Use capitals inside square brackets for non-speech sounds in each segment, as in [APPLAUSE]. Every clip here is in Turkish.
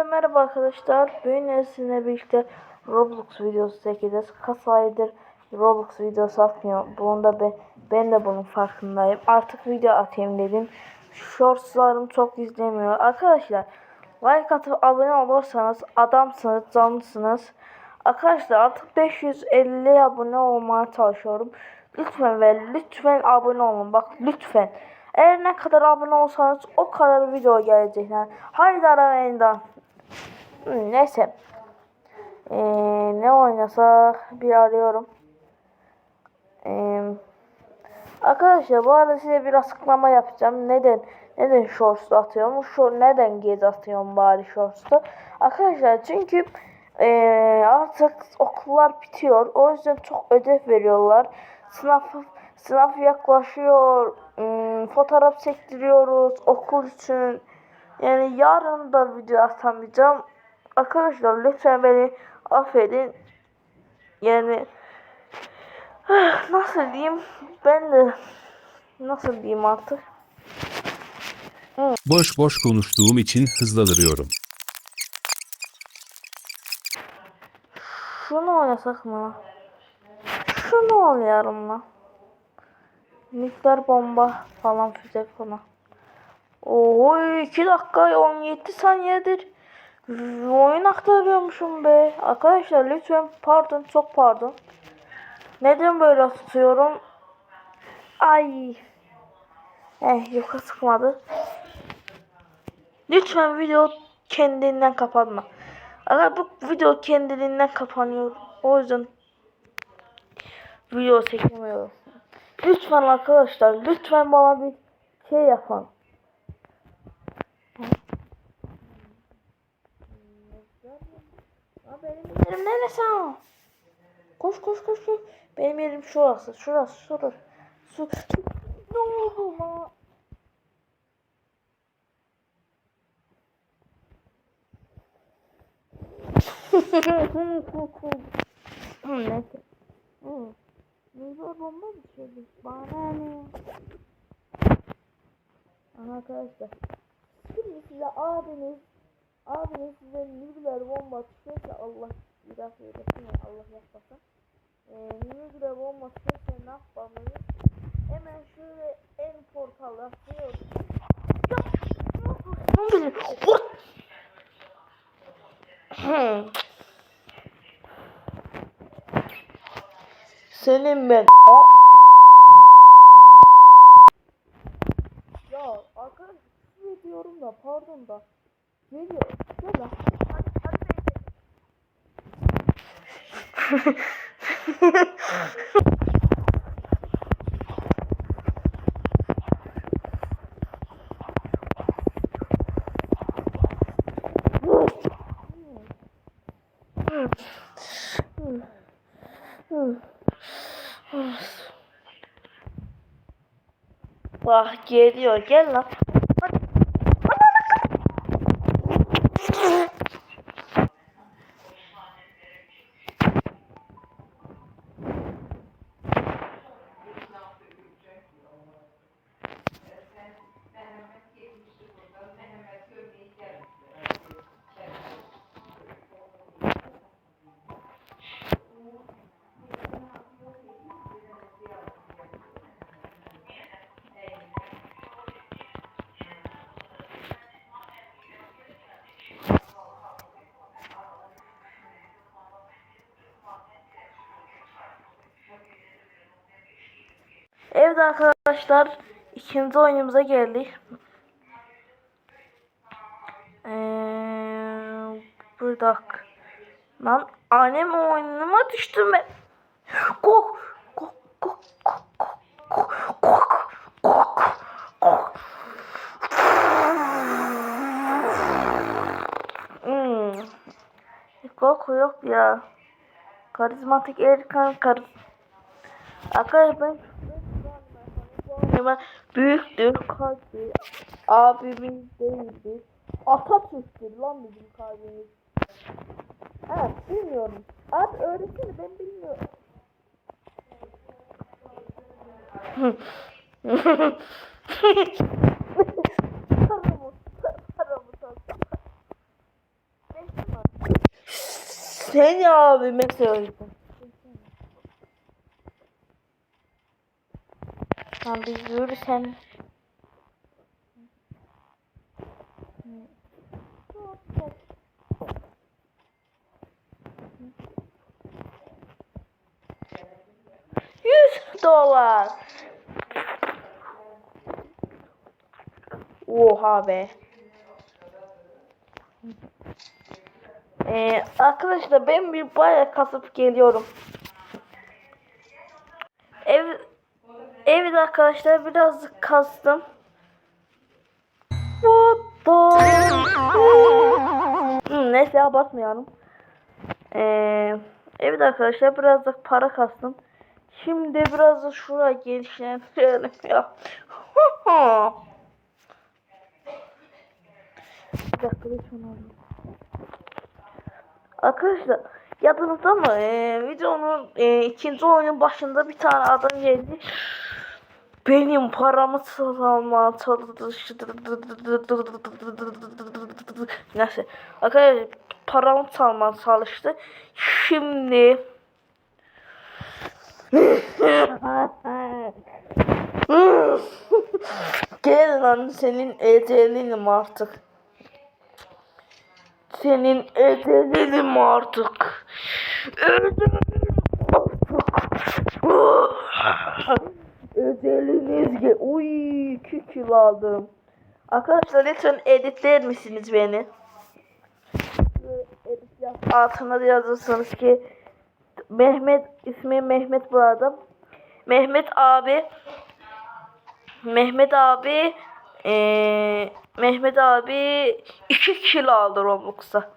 Herkese merhaba arkadaşlar. Bugün sizinle birlikte Roblox videosu çekeceğiz. Kaç aydır Roblox videosu atmıyor. Bunda ben, ben de bunun farkındayım. Artık video atayım dedim. Shortslarım çok izlemiyor. Arkadaşlar like atıp abone olursanız adamsınız, canlısınız. Arkadaşlar artık 550 abone olmaya çalışıyorum. Lütfen ve lütfen abone olun. Bak lütfen. Eğer ne kadar abone olsanız o kadar video gelecek. Yani haydi aramayın da. Neyse. Ee, ne oynasak bir arıyorum. Ee, arkadaşlar bu arada size bir açıklama yapacağım. Neden neden shorts atıyorum? Şu neden gez atıyorum bari shorts'ta? Arkadaşlar çünkü ee, artık okullar bitiyor. O yüzden çok ödev veriyorlar. Sınav sınav yaklaşıyor. Hmm, fotoğraf çektiriyoruz okul için. Yani yarın da video atamayacağım. Arkadaşlar lütfen beni affedin. Yani nasıl diyeyim? Ben de nasıl diyeyim artık? Boş boş konuştuğum için hızlandırıyorum. Şunu oynasak mı? Şunu oynayalım lan. Nükleer bomba falan füze falan. Oy 2 dakika 17 saniyedir. Oyun aktarıyormuşum be. Arkadaşlar lütfen pardon çok pardon. Neden böyle tutuyorum? Ay. Eh yuka sıkmadı. Lütfen video kendinden kapatma. Ama bu video kendiliğinden kapanıyor. O yüzden video çekemiyorum. Lütfen arkadaşlar lütfen bana bir şey yapın. Yerim neresi ama? Koş koş koş koş. Benim yerim şurası. Şurası şurası. Su. Ne oldu lan? Neyse. Neyse bomba mı düşürdü? Bana ne? Aha arkadaşlar. Şimdi size abiniz abiniz size nükleer bomba düşerse Allah bir dakika eylesin ya Allah yapmasın. Ee, nükleer bomba düşerse ne yapmalıyız? Hemen şöyle en portalı. Ya! Hmm. Senin ben. Ya arkadaş diyorum da pardon da. Geliyor. Gel lan. Hadi, hadi Bak geliyor gel lan. Evet arkadaşlar ikinci oyunumuza geldik. Ee, bir. Lan annem oyunuma düştüm ben. Kok kok kok kok kok kok kok kok. Hmm. Koku yok ya. Karizmatik Erkan kar. Arkadaşlar ben Hemen büyüktür kalbi abimiz değildi. Atatürk'tür lan bizim kalbimiz. Evet bilmiyorum. Abi öğretsene ben bilmiyorum. [LAUGHS] Seni abime söyledim. Yürü sen. Yüz dolar. Oha be. Ee, arkadaşlar ben bir bayağı kasıp geliyorum. Ev Evet arkadaşlar birazcık kastım. What the? Hmm, neyse abartmayalım. Ee, evet arkadaşlar birazcık para kastım. Şimdi biraz da şuraya genişletelim [LAUGHS] ya. Bir dakika lütfen alayım. Arkadaşlar yadınızda mı? Ee, videonun e, ikinci oyunun başında bir tane adam geldi. Benim paramı çalma Neyse. Arkadaşlar paramı çalmaya çalıştı. Şimdi Gel lan senin ecelinim artık. Senin ecelinim artık. Ecelinim artık. [LAUGHS] Özeliniz ge Uy 2 kilo aldım. Arkadaşlar lütfen editler misiniz beni? Altına da yazırsanız ki Mehmet ismi Mehmet bu adam. Mehmet abi Mehmet abi eee Mehmet abi 2 kilo aldı Roblox'ta.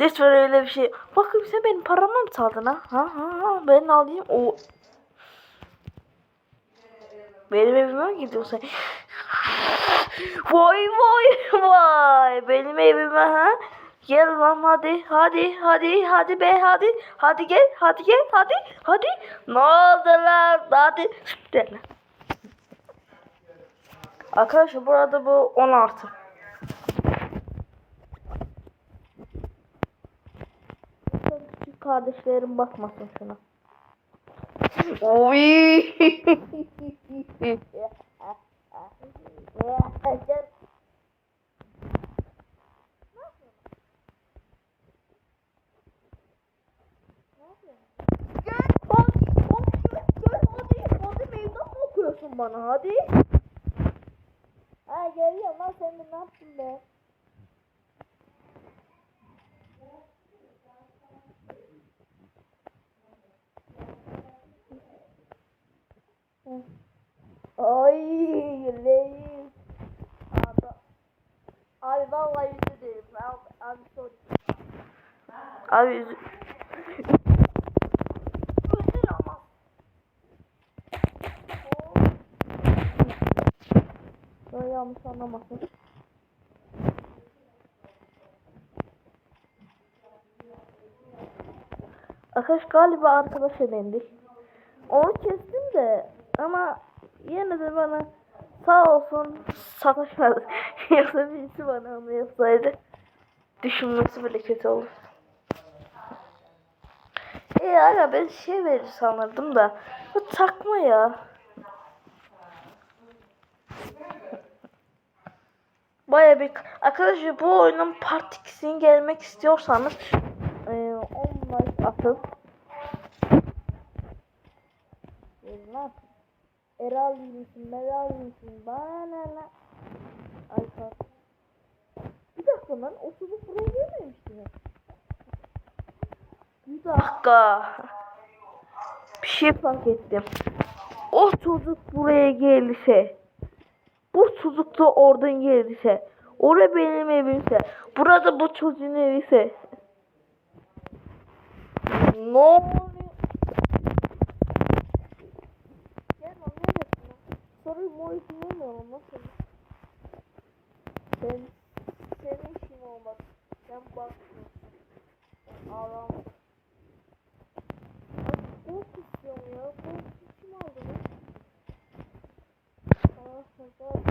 Lütfen öyle bir şey. Bakın sen benim paramı mı çaldın ha? Ha ha ha ben alayım. O benim evime mi gidiyorsun? Vay vay vay. Benim evime ha? Gel lan hadi hadi hadi hadi be hadi hadi gel hadi gel hadi hadi ne oldu lan hadi gel lan. Arkadaşlar burada bu 16 Lütfen küçük kardeşlerim bakmasın şuna. Oy. Gel bak, bak, gel, gel, hadi, hadi meydan mı okuyorsun bana, hadi. Ha geliyorum lan sen ne yaptın be? Ay reis. Abi, abi vallahi yüzü değilim. Abi, abi sorry. Abi yüzü. Böyle yanlış anlamasın. Arkadaş galiba arkadaş edindik. Onu kestim de ama yine de bana sağ olsun sataşmadı. [LAUGHS] Yoksa birisi bana onu yapsaydı düşünmesi bile kötü olur. E aga ben şey verir sanırdım da bu takma ya. Baya bir arkadaşlar bu oyunun part 2'sini gelmek istiyorsanız e, 10 like atın. Verin lan. Eral misin, Meral misin? Bana lan? Ay bak. Bir dakika lan, o çocuk buraya gelmemişti mi? Bir dakika. Bir şey fark ettim. O çocuk buraya gelirse, bu çocuk da oradan gelirse, orada benim evimse, burada bu çocuğun eviyse. Ne arabayı kullanmıyorum nasıl? Ben senin işin olmaz. Sen bakmıyorsun. Ağlam. Bol istiyorum ya. Bol kim aldı mı? Allah Allah.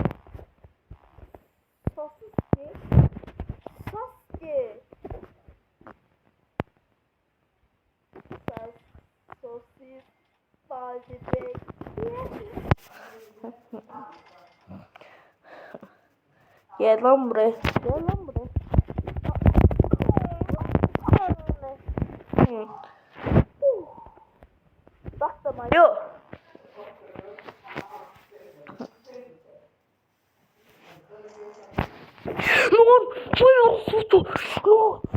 Sasuke. Sasuke. Sasuke. Sasuke. Sasuke. Gel lan buraya. Gel lan buraya. Hı. Bak da Mario. Lan bayağı. Lan.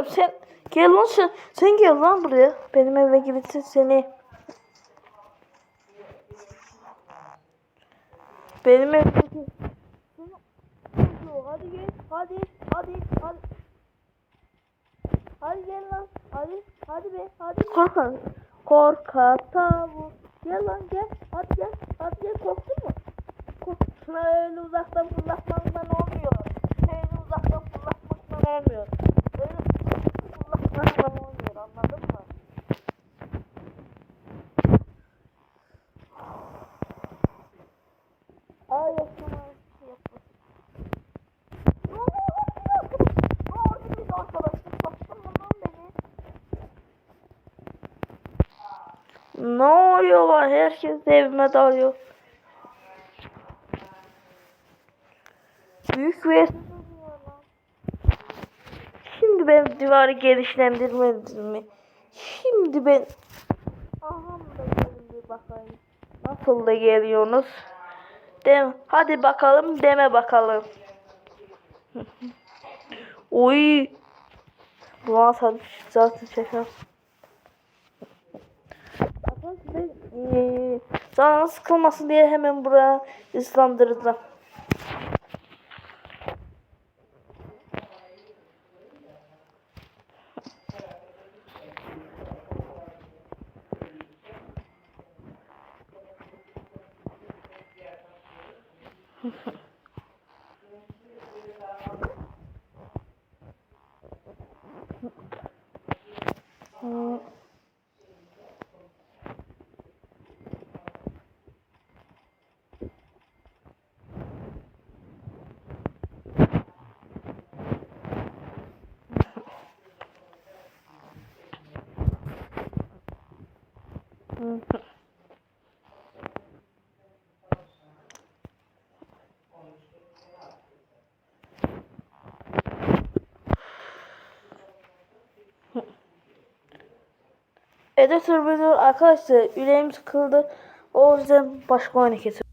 Olur sen gel lan sen, sen gel lan buraya. Benim eve gibisin seni. Benim eve Hadi gel hadi hadi hadi. Hadi gel lan hadi hadi be hadi. Korkak korkak tavuk. Gel lan gel hadi gel hadi gel korktun mu? Korktun öyle uzaktan fırlatmakla olmuyor. Öyle uzaktan fırlatmakla olmuyor. Öyle fırlatmakla olmuyor anladın mı? Ay yapma. yapma. Ne oluyor? Ne oldu biz arkadaşlar? Baktın mı lan beni? Ne oluyor lan? Herkes de evime dalıyor. Büyük bir Şimdi ben duvarı genişlendirmedim mi? Şimdi ben Aha da gelin bir bakayım. Nasıl da geliyorsunuz? Dem Hadi bakalım deme bakalım. [LAUGHS] Oy. Bu zaten zaten çeker. Ben eee, canın sıkılmasın diye hemen buraya ıslandıracağım. Hmm. [LAUGHS] Editör arkadaşlar yüreğim sıkıldı. O yüzden başka oyuna getir.